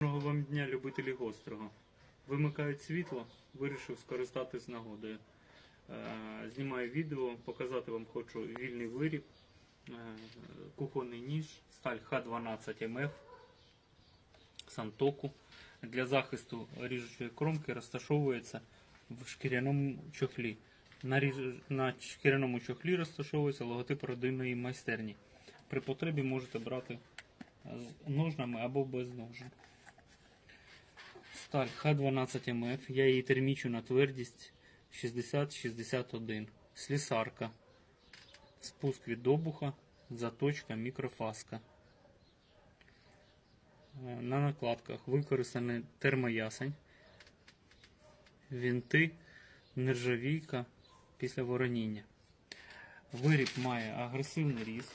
Доброго вам дня, любителі гострого. Вимикають світло, вирішив скористатись нагодою. Е, Знімаю відео, показати вам хочу вільний виріб, е, кухонний ніж, сталь Х12МФ, Сантоку. Для захисту ріжучої кромки розташовується в шкіряному чохлі. На, ріж... на шкіряному чохлі розташовується логотип родинної майстерні. При потребі можете брати з ножнами або без ножен. Сталь Х12МФ. Я її термічу на твердість 60-61. Слісарка. Спуск від обуха. Заточка мікрофаска. Е, На накладках використаний термоясень. Вінти, нержавійка після вороніння. Виріб має агресивний різ.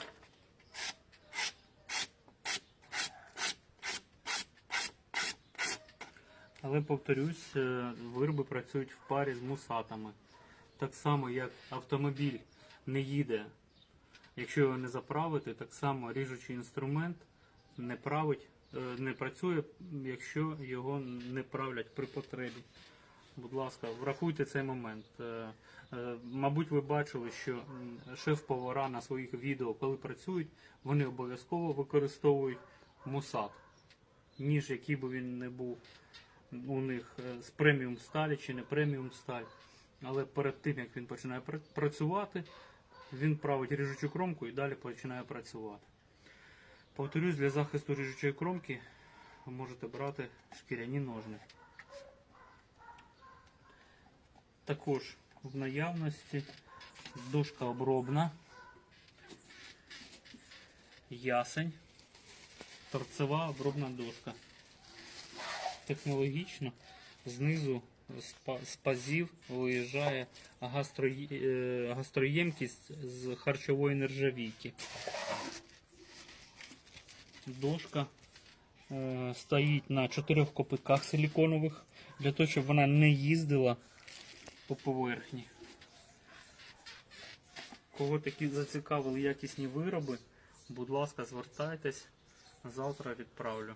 Але повторюсь, е, вироби працюють в парі з мусатами. Так само, як автомобіль не їде, якщо його не заправити, так само ріжучий інструмент не править, е, не працює, якщо його не правлять при потребі. Будь ласка, врахуйте цей момент. Е, Мабуть, ви бачили, що шеф-повара на своїх відео, коли працюють, вони обов'язково використовують мусат. Ніж, який би він не був у них е, з преміум сталі чи не преміум сталь. Але перед тим, як він починає працювати, він править ріжучу кромку і далі починає працювати. Повторюсь, для захисту ріжучої кромки ви можете брати шкіряні ножни. Також в наявності дошка обробна, ясень, торцева обробна дошка технологічно знизу з пазів виїжджає е, гастроємкість з харчової нержавійки. Дошка е, стоїть на чотирьох копиках силіконових для того, щоб вона не їздила по поверхні. Кого такі зацікавили якісні вироби, будь ласка, звертайтесь, завтра відправлю.